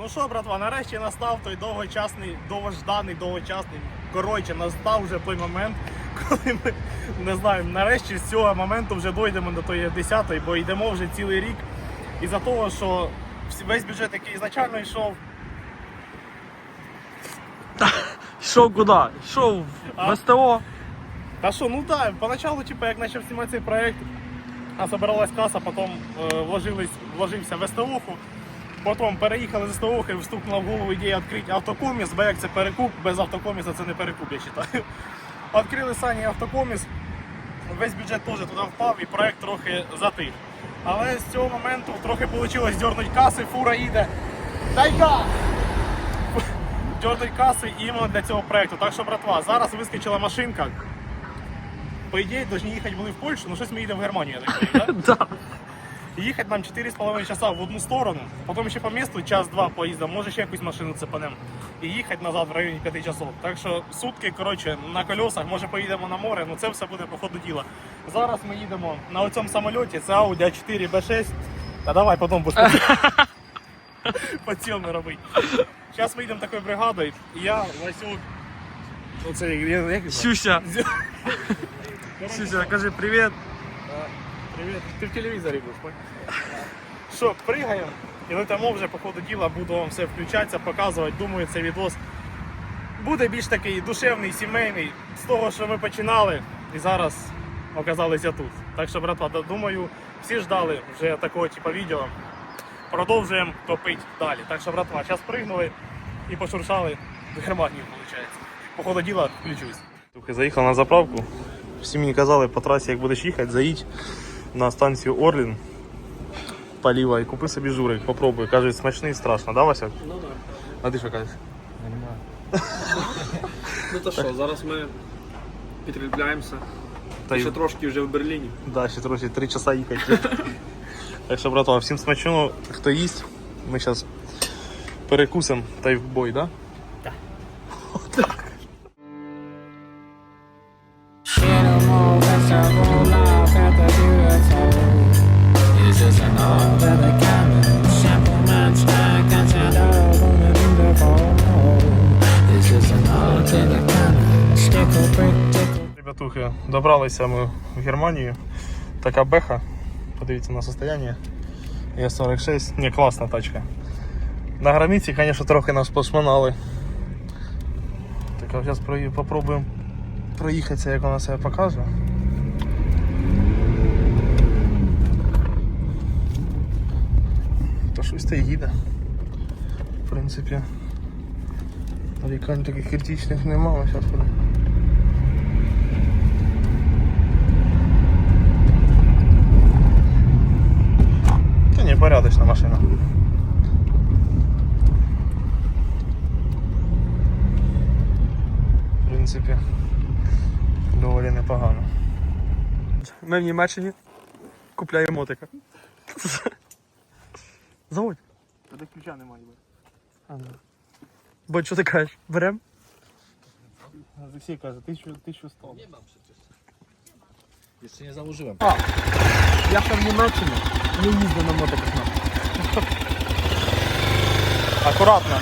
Ну що, братва, нарешті настав той довгочасний, довгожданий, довгочасний. Коротше, настав вже той момент, коли ми не знаю, нарешті з цього моменту вже дійдемо до тої 10-ї, бо йдемо вже цілий рік. Із-за того, що весь бюджет, який ізначально йшов, Йшов куди? Йшов А? в СТО. Та що, ну так, поначалу, типу, як почав знімати цей проект, а собиралась каса, потім е, вложились, вложився в СТОху, потім переїхали з СТОхи, вступила в голову ідея відкрити автокоміс, бо як це перекуп, без автокоміса це не перекуп, я вважаю. Відкрили самі автокоміс, весь бюджет теж туди впав і проект трохи затих. Але з цього моменту трохи вийшло дьорнути каси, фура їде. Дай газ! Дьорнуть каси іменно для цього проекту. Так що, братва, зараз вискочила машинка. По ідеї, повинні їхати були в Польщу, але щось ми їдемо в Германію, я так розумію, да? Да. Їхати нам 4,5 часа в одну сторону, потім ще по місту час-два поїздом, може ще якусь машину цепанем. І їхати назад в районі 5 часов. Так що сутки, коротше, на колесах, може поїдемо на море, ну це все буде по ходу діла. Зараз ми їдемо на цьому самольоті, це Audi A4 B6. Та давай потім будеш подсілми робити. Зараз ми йдемо такою бригадою, і я, Васюк, оце як як? Сюся. Сюся, кажи привіт. Привіт. Ти в телевізорі понял? Що, пригаємо і летимо вже по ходу діла, буду вам все включатися, показувати. Думаю, цей відос буде більш такий душевний, сімейний з того, що ми починали і зараз оказалися тут. Так що, братва, думаю, всі ждали вже такого типу відео. Продовжуємо топити далі. Так що, братва, зараз пригнули і пошуршали до Германії, виходить. По ходу діла включусь. Заїхав на заправку. Всі мені казали по трасі, як будеш їхати, заїдь на станцію Орлін. Паліва і купи собі журик, попробуй. Кажуть, смачний страшно, да, Вася? Ну так. А ти що кажеш? Ну то що, зараз ми підкріпляємося. Та й- Ще трошки вже в Берліні. Да, ще трохи три часа їхати. так що, братва, всім смачного, хто їсть, ми зараз перекусимо та й в бой, да? Добралися ми в Германію. Така беха. Подивіться на состояние. Є 46. Не, класна тачка. На границі, звісно, трохи нас пошманали. Так, а зараз попробуємо проїхатися, як вона себе покаже. Та щось та їде. В принципі. Нарікань таких критичних немає. Зараз. Порядочна машина. В принципі, доволі непогано. Ми в Німеччині купляємо мотика. Заводь. Та ключа немає. А, ну. Бо що ти кажеш? Берем? Олексій каже, 1100. Jeszcze nie założyłem. Я ще в Німеччині не їздив на мотиках. Акуратно.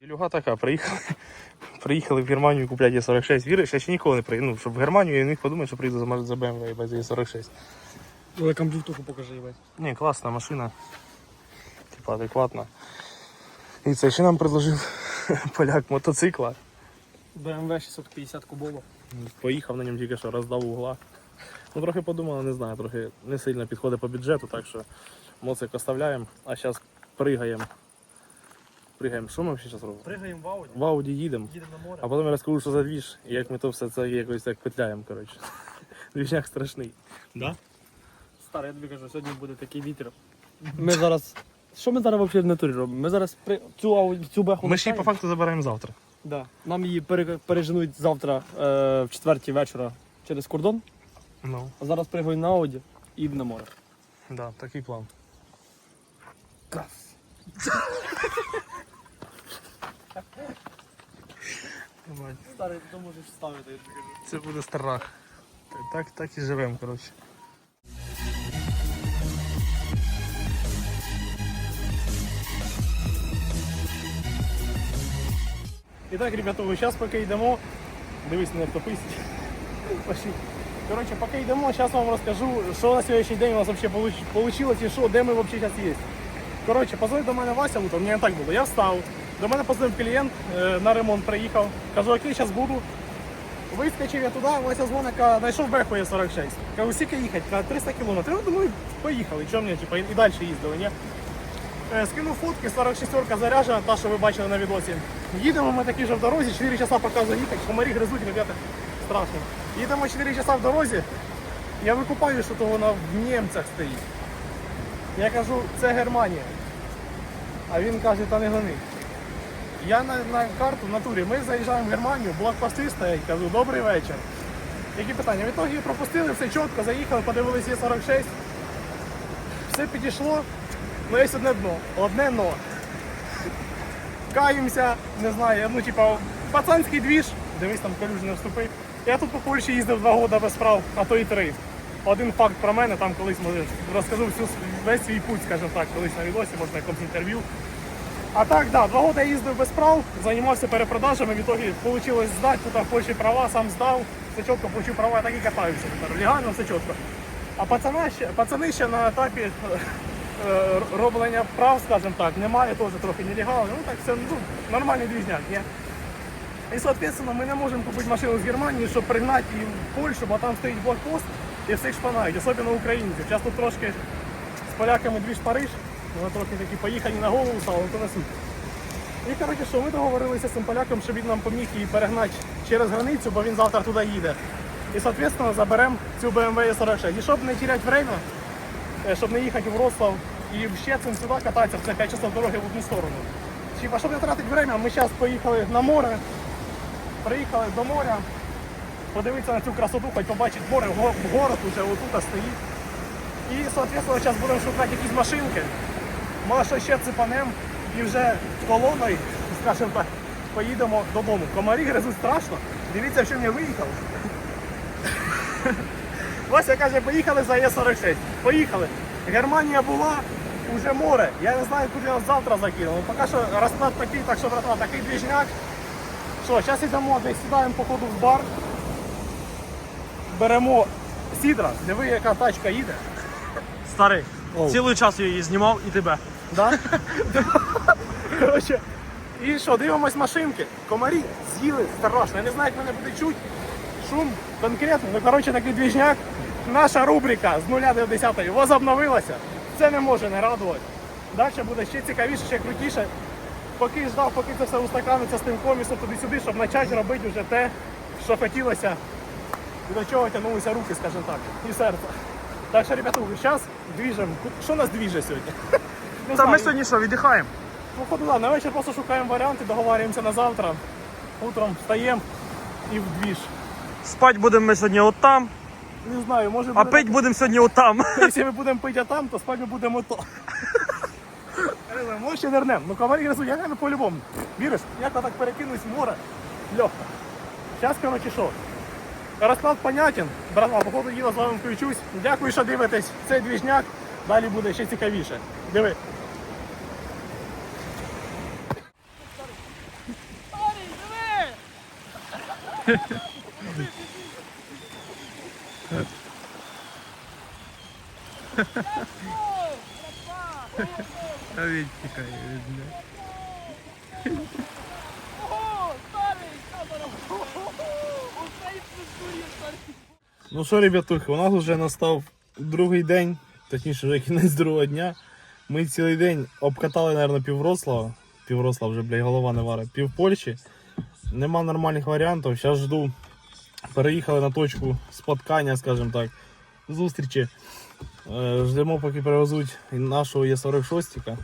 Ілюга така, приїхали. Приїхали в Германію купляти Е46. Віриш, я ще ніколи не приїду. Ну, щоб в Германію я не міг подумати, що приїду за, за BMW без Е46. Але комплектуху покажи, їбать. Ні, класна машина. Типа адекватна. І це ще нам предложив поляк мотоцикла. BMW 650 кубово. Поїхав на ньому тільки що роздав угла. Ну трохи подумали, не знаю, трохи не сильно підходить по бюджету, так що моцик оставляємо, а зараз пригаємо. Пригаємо. Що ми зараз робимо? Пригаємо в Ауді, В Ауді їдемо, їдемо на море. а потім я розкажу, що за двіж, і як ми то все це якось так петляємо, коротше. Двіжняк страшний. Да? Старий, я тобі кажу, сьогодні буде такий вітер. Ми зараз. Що ми зараз взагалі в натурі робимо? Ми зараз при... цю, Ауді- цю беху Ми ще й по факту забираємо завтра. Да. Нам її пере... переженуть завтра е, в четвертій вечора через кордон. Ну, А зараз пригаємо на Ауді і на море. да, такий план. Клас. Старий, ти можеш вставити, я тобі кажу. Це буде страх. Так, так і живемо, коротше. І так, ребята, зараз поки йдемо. Дивись, не втопись. Пошли. Коротше, поки йдемо, зараз вам розкажу, що на сьогоднішній день у нас взагалі вийшло і що, де ми взагалі зараз є. Коротше, позвонив до мене Вася, утром, мені так було. Я встав. До мене позвонив клієнт, е, на ремонт приїхав. Кажу, окей, зараз буду. Вискочив я туди, Вася дзвонить, каже, знайшов Беху є 46. Кажу, скільки їхати? Каже, 300 кілометрів. Ну, думаю, поїхали. Чого мені, типу, і далі їздили, ні? Е, Скинув фотки, 46 заряджена, та, що ви бачили на відосі. Їдемо ми такі ж в дорозі, 4 часа показує їхати, комарі гризуть, ребята, страшно. Їдемо 4 часа в дорозі, я викупаю, що то вона в німцях стоїть. Я кажу, це Германія. А він каже, та не гони. Я на, на карту в натурі, ми заїжджаємо в Германію, блокпости стоять, кажу, добрий вечір. Які питання? В ітогі пропустили, все чітко, заїхали, подивилися є 46. Все підійшло, ну є одне дно, одне но. Каємося, не знаю, ну типа пацанський двіж, дивись там калюж не вступив. Я тут по Польщі їздив два роки без прав, а то і три. Один факт про мене, там колись може розкажу всю, весь свій путь, скажімо так, колись на відосі, може на якомусь інтерв'ю. А так, да, два роки я їздив без прав, займався перепродажами, в ітогі вийшло здати тут в Польщі права, сам здав, все чітко получив права, я так і катаюся тепер. Легально все чітко. А пацана ще, пацани ще на етапі роблення прав, скажімо так, немає, теж трохи нелегально. Ну так все ну, нормальний двізняк, ні? І, соответственно, ми не можемо купити машину з Германії, щоб пригнати її в Польщу, бо там стоїть блокпост і всіх шпанають, особливо українців. Зараз тут трошки з поляками двіж Париж, вони трохи такі поїхані на голову стали, то не суть. І коротше, що ми договорилися з цим поляком, щоб він нам поміг її перегнати через границю, бо він завтра туди їде. І, соответственно, заберемо цю BMW E46. І щоб не теряти время, е, щоб не їхати в Вроцлав і в Щецин сюди кататися, це 5 часов дороги в одну сторону. Типа, щоб не тратити время, ми зараз поїхали на море, приїхали до моря, подивитися на цю красоту, хоч побачити море, город уже отут стоїть. І, соответственно, зараз будемо шукати якісь машинки. Може, ще цепанем і вже колоною, скажімо так, поїдемо додому. Комарі гризуть страшно. Дивіться, що я виїхав. Вася каже, поїхали за Е46. Поїхали. Германія була, уже море. Я не знаю, куди нас завтра закинули. Поки що розклад такий, так що братва, такий двіжняк. Що, зараз йдемо, десь сідаємо походу в бар. Беремо сідра, диви, яка тачка їде. Старий, Оу. цілий час я її знімав і тебе. Да? Коротше, і що, дивимось машинки. Комарі з'їли страшно. Я не знаю, як мене буде чути. Шум конкретно. Ну, коротше, такий двіжняк. Наша рубрика з 0 до 10 возобновилася. Це не може не радувати. Далі буде ще цікавіше, ще крутіше. Поки ждав, поки це все устаканиться з тим комісом туди-сюди, щоб почати робити вже те, що хотілося. І до чого тягнулися руки, скажімо так, і серце. Так що, ребята, зараз двіжемо. Що нас двіже сьогодні? Не Та ми сьогодні що, віддихаємо? Походу, да, на вечір просто шукаємо варіанти, договорюємося на завтра. Утром встаємо і в двіж. Спать будемо ми сьогодні отам, Не знаю, може а буде пить будемо сьогодні отам. якщо ми будемо пити там, то спати ми будемо то. Може ще вернемо. Ну комарі гризуть, я кажу, по-любому. Віриш, як отак перекинусь в море, легко. Зараз, коротше, що? Розклад понятен. Братва, походу діла з вами включусь. Дякую, що дивитесь цей двіжняк. Далі буде ще цікавіше. Диви. Ну що, ребятухи, у нас вже настав другий день, точніше вже кінець другого дня. Ми цілий день обкатали, мабуть, пів Вроцлава. Пів Вроцлава вже, блядь, голова не варить. Пів Польщі. Нема нормальних варіантів. Зараз жду. Переїхали на точку споткання, скажімо так, зустрічі. Е, Ждемо, поки привезуть нашого Є46.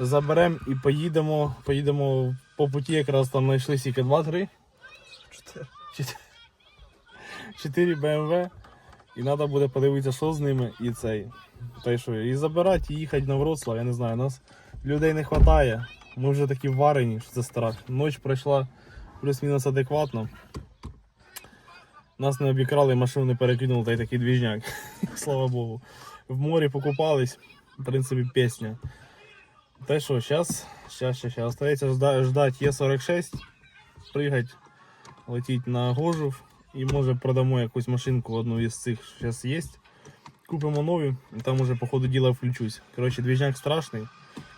Заберемо і поїдемо. Поїдемо по путі, якраз там знайшли сіки 2-3. 4. 4 BMW. І треба буде подивитися, що з ними і цей. Та й що, і забирати, і їхати на Вроцлав, я не знаю, нас людей не вистачає. Ми вже такі варені, що це страх. Ніч пройшла плюс-мінус адекватно. Нас не обікрали, машину не перекинули, та й такий двіжняк. Слава Богу. В морі покупались, в принципі, пісня. Та що, зараз, зараз, зараз. Остається ждати Є46 пригати, летіти на Гожув і може продамо якусь машинку одну із цих, що зараз є. Купимо нові, і там уже по ходу діла включусь. Коротше, двіжняк страшний.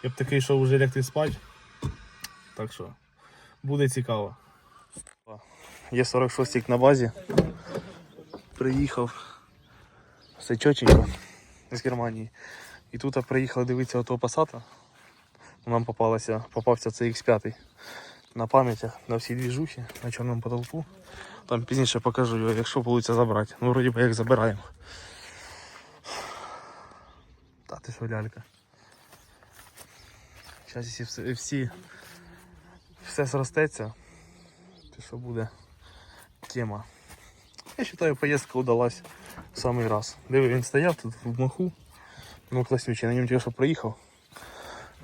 Я б такий, що вже лягти спати. Так що буде цікаво. Є 46 на базі. Приїхав. Все з Германії. І тут приїхали дивитися отого пасата. Нам попалося, попався цей X5 на пам'ятях на всі двіжухи, на чорному потолку. Там пізніше покажу його, якщо вийде забрати. Ну, вроді би як забираємо. Та ти що, лялька. Зараз всі, всі все зростеться. То що буде тема. Я вважаю, поїздка удалась в самий раз. Диви, він стояв тут в маху. Ну, класнючий, на ньому тільки що проїхав.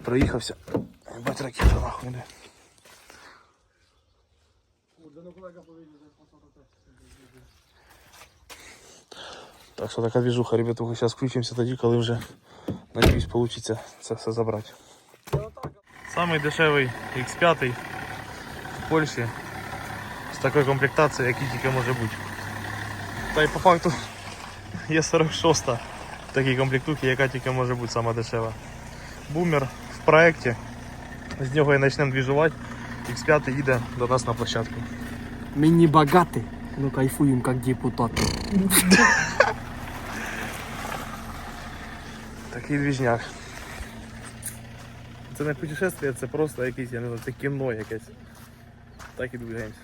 Проїхався. Бать ракета нахуй йде. Так що така движуха, ребятуха, зараз включимося тоді, коли вже надіюсь вийде це все забрати. Самий дешевий X5 в Польщі з такою комплектацією, який тільки може бути. Та й по факту є 46 в такій комплектухі, яка тільки може бути сама дешева. Бумер в проєкті. З нього і почнемо двіжувати. X5 їде до нас на площадку. Мы не богаты, но кайфуем как депутаты. Такий двіжняк. Це не путешествие, це просто якесь, я не знаю, це кіно якесь. Так і двигаємося.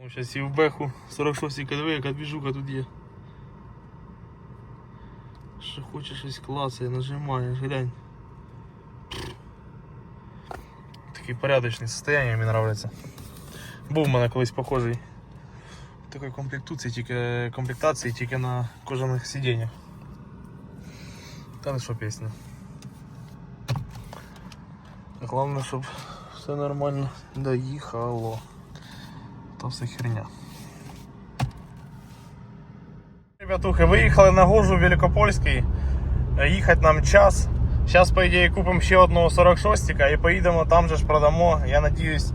Ну, зараз і в беху 46 кадовий, яка двіжука тут є. Що хочеш щось клацає, нажимаєш, глянь. Такий порядочний состояние мені подобається. Був у мене колись похожий. Такої комплектації, тільки комплектації тільки на кожаних сидіннях. Та не що пісня. Головне, щоб все нормально доїхало. Та все херня. Ребятухи, виїхали на Гожу Великопольський. Е, Їхати нам час. Зараз, по ідеї, купимо ще одного 46-ка і поїдемо там же продамо, я надіюсь,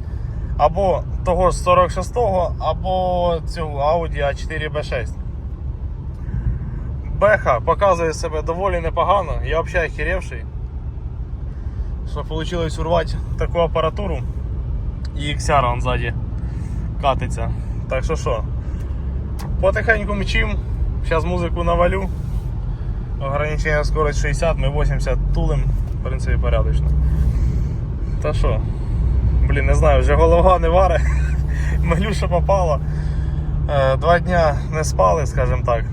або того ж 46-го, або цю Audi A4 B6. Беха показує себе доволі непогано, я взагалі охеревший. Що вийшло урвати таку апаратуру і XR он ззаді катиться. Так що що, потихеньку мчим, зараз музику навалю. Ограничення скорость 60, ми 80 тулим, в принципі, порядочно. Та що, блін, не знаю, вже голова не варе, милюша попала. Е, Два дня не спали, скажімо так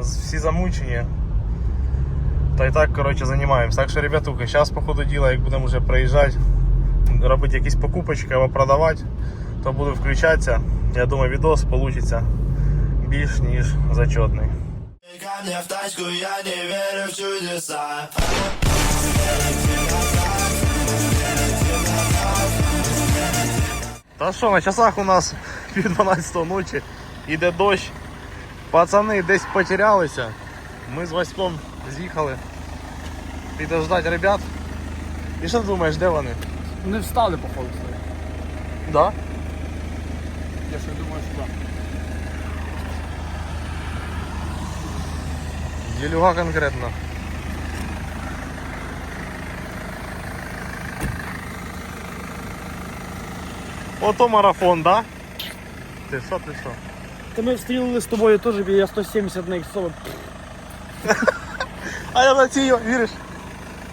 всі замучені. Та й так, коротше, займаємось. Так що, ребятуки, зараз по ходу діла, як будемо вже приїжджати, робити якісь покупочки або продавати, то буду включатися. Я думаю, відос вийде більш ніж зачетний. Ко в тачку, я не верю в чудеса Та що, на часах у нас пів 12 ночі, іде дощ. Пацани десь потерялися. Ми з Васьком з'їхали підождати ребят. І що ти думаєш, де вони? Не встали, походу. Да? Я ще думаю, що да. Ділюга конкретно. Ото марафон, да? Ти що, ти що? Та ми встрілили з тобою теж, я 170 на іксове. А я на цій, віриш?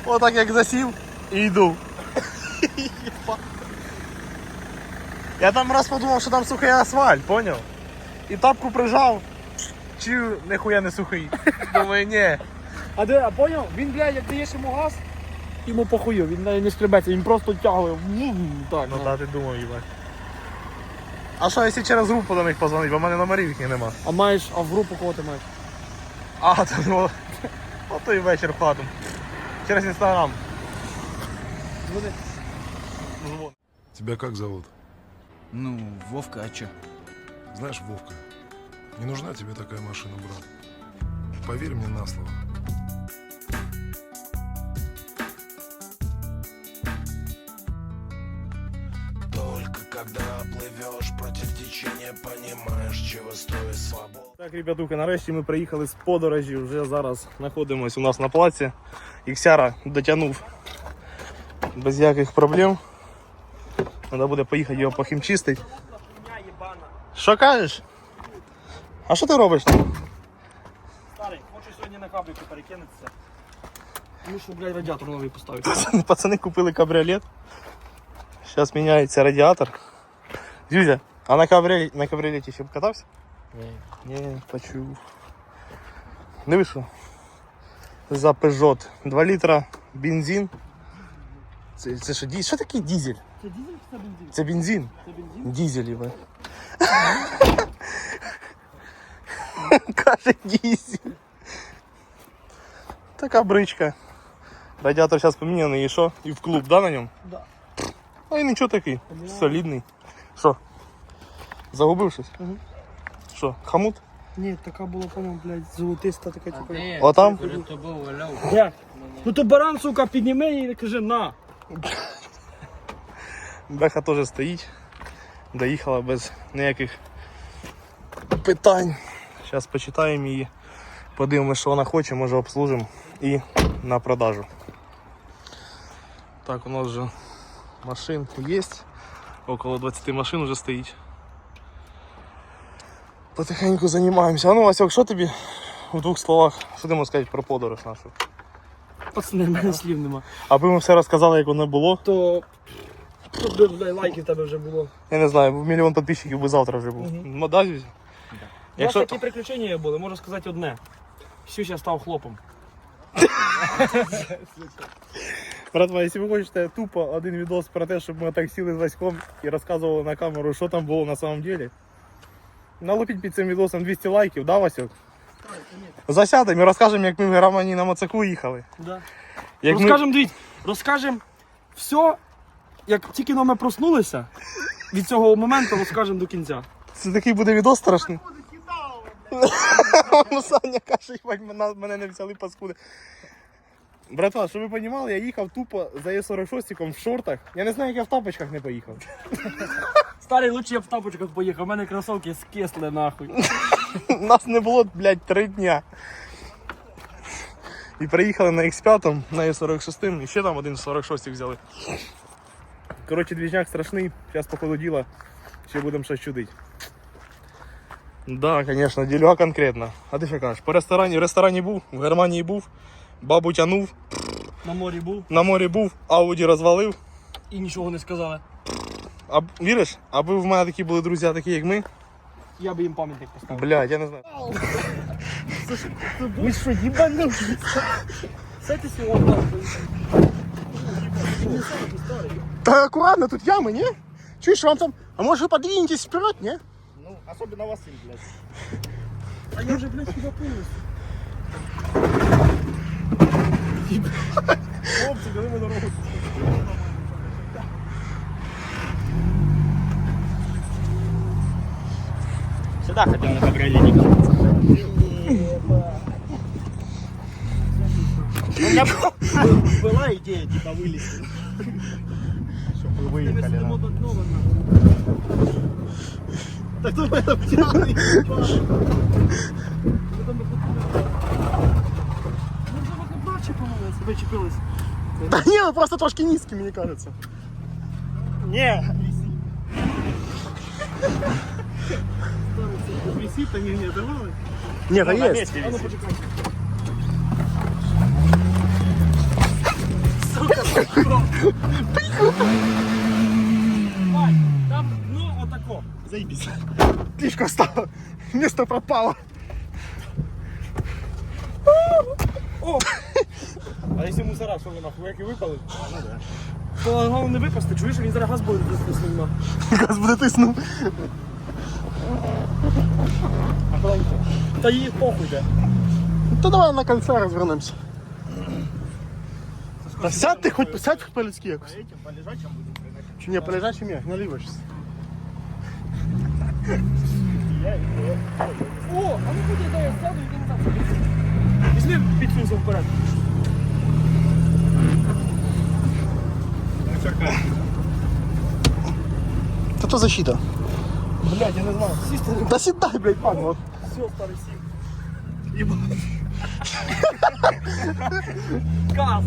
Отак як засів і йду. Я там раз подумав, що там сухий асфальт, поняв? І тапку прижав, чи ніхуя не сухий. Думаю, ні. А де, а поняв? Він, блядь, як даєш йому газ, йому похую, він навіть не стрибеться, він просто тягує. Вум, Так, Ну ну, так, ти думав, їбать. А що, якщо через групу до них позвонити, бо в мене номерів їхніх нема. А маєш, а в групу кого ти маєш? А, то ну, ото і вечір в хату. Через інстаграм. Тебя как зовут? Ну, Вовка, а чё? Знаешь, Вовка, не нужна тебе такая машина, брат. Поверь мне на слово. Только Когда плывешь против течения Понимаешь, чего стоит свобода Так, ребятуки, нарешті ми приїхали з подорожі. Вже зараз знаходимося у нас на плаці. Іксяра дотягнув без яких проблем. Треба буде поїхати його похімчистити. Що кажеш? А що ти робиш там? Старий, хочу сьогодні на кабліку перекинутися. Тому що, блядь, радіатор новий поставити. Пацани купили кабріолет. Зараз міняється радіатор. Зюзя, а на кабріолеті, на кабріолеті ще б катався? Ні. Ні, почув. Дивиш що? За Peugeot. 2 літра бензин. Це, це що, дізель? Що таке дізель? Це дізель чи це бензин? Це бензин. Це бензин? Дізель. Каже дізель. Така бричка. Радіатор зараз поміняний і що? І в клуб, да, на ньому? Да. А і нічого такий. Солідний. Що? Загубив щось? Мгм. Що, хамут? Ні, така була, по-моєму, блядь, золотиста така, типу. Отам? Як? Ну то баран, сука, підніми і каже, на. Беха теж стоїть. Доїхала без ніяких питань. Зараз почитаємо її. Подивимося, що вона хоче, може обслужимо і на продажу. Так, у нас вже машин є. Около 20 машин вже стоїть. Потихеньку займаємося. А ну, Васьок, що тобі в двох словах, що ти можеш сказати про подорож нашу? Пацани, в мене слів нема. Аби ми все розказали, як воно було. То. Тут би, блядь, лайків в тебе вже було. Я не знаю, мільйон підписчиків би завтра вже був. Мгм. Ну, да, Зюзя? У нас Якщо... такі приключення були, можу сказати одне. Сюся став хлопом. Братва, якщо ви хочете тупо один відос про те, щоб ми так сіли з Васьком і розказували на камеру, що там було на самом деле, налупіть під цим відосом 200 лайків, да, Васьок? Засядемо і розкажемо, як ми в Герамані на моцику їхали. Да. Як ми... Розкажемо, дивіться, розкажемо все, як тільки но ми проснулися, від цього моменту розкажемо до кінця. Це такий буде відос страшний. Ну, Саня каже, мене, мене не взяли паскуди. Братва, щоб ви розуміли, я їхав тупо за Е46 в шортах. Я не знаю, як я в тапочках не поїхав. Старий лучше я в тапочках поїхав, у мене кросовки скисли нахуй. Нас не було, блядь, три дня. І приїхали на X5, на Е46, і ще там один 46 взяли. Коротше, двіжняк страшний, зараз по ходу діла ще будемо щось чудити. Да, звісно, ділюга конкретно. А ти що кажеш? По ресторані, в ресторані був, в Германії був, бабу тянув, На морі був на морі був, Ауді розвалив. і нічого не сказали. А віриш, аби в мене такі були друзі, такі як ми, Я би їм пам'ятник поставив. блядь, я не знаю. Ви що, їбанув? Сайте сьогодні. Та акуратно, тут ями, ні? Чуєш, вам там. А може ви подвинетесь вперед, ні? Ну, особливо Василь, блядь. А я вже, блядь, хіба повністю. Хлопці, дали ми дорогу. Сюда хотел на кабриолете кататься. У меня была идея, типа, вылезти. Щоб ви виїхали. да. Так кто это пьяный? Зачепилась. Та ні, ви просто трошки низькі, мені кажеться. Не, Висить, та ні, ні, давай. не, та є. А ну почекай. Там, ну, отако. Заебись. Клишка встала. Место пропало. О, А якщо мусора, що ви нахуй, як і випали? то головне не випасти, чуєш, він зараз газ буде тиснув. Газ буде тиснув. Та їй похуй де. То давай на кольце розвернемося. Та сядь ти, хоч сядь хоч по-людськи якось. Чи ні, по лежачим я, наліво щось. О, а ну куди дай я сяду і він там. Візьми підсунься вперед. Та то защита. Блядь, я не знаю. Сісти. Та сідай, блядь, пан. от. Все, старий сів. Газ!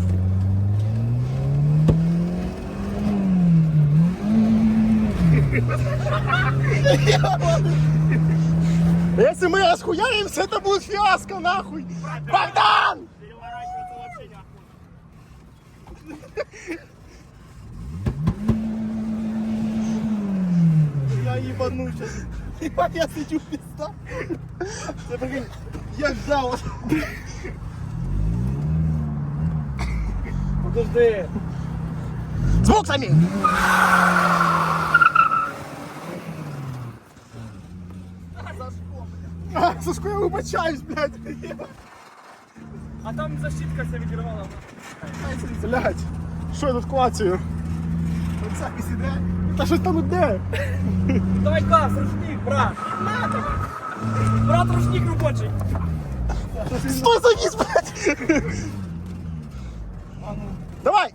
Если мы расхуяримся, это будет фиаско, нахуй! Богдан! Переворачиваться вообще не Я ебану сейчас. Я сидю пизда. Ты прикинь, я ждал. Подожди! С буксами! Сашко, я вибачаюсь, блядь. А там защитка вся відірвала. Блядь, що я тут клацаю? Запись іде? Та щось там іде. Давай газ, ручник, брат! Брат, ручник робочий! Стой, завис, блядь! Давай!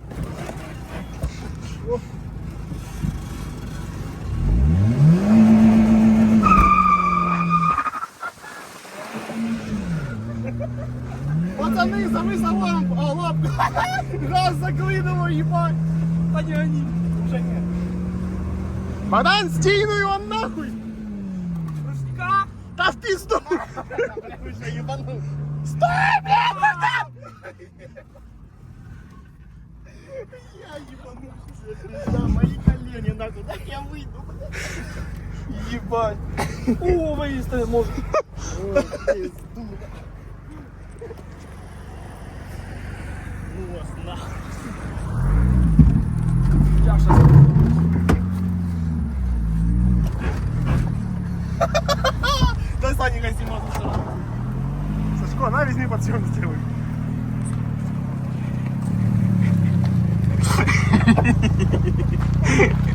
Алло, газ заклинило, ебать! Та не гони! Уже нет. Богдан, стійну його нахуй! Ручника! Та в пизду! Уже ебанул. Стой, блядь, Богдан! Я ебанулся. Да, мои колени нахуй. Так я выйду. Ебать. О, виїсти не можу! Пизду. Дай Саніка знімати все. Сашко, на візьми подсъем сделай. Хе-хе-хе.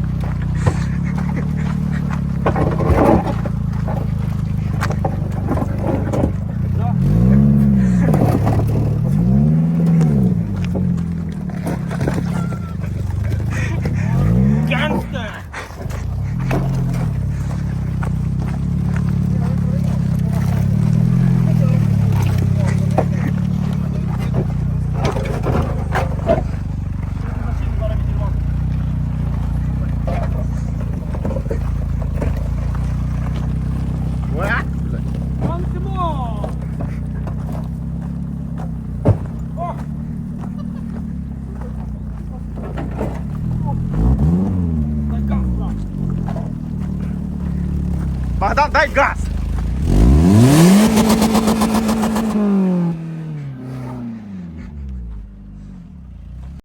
Богдан, дай газ!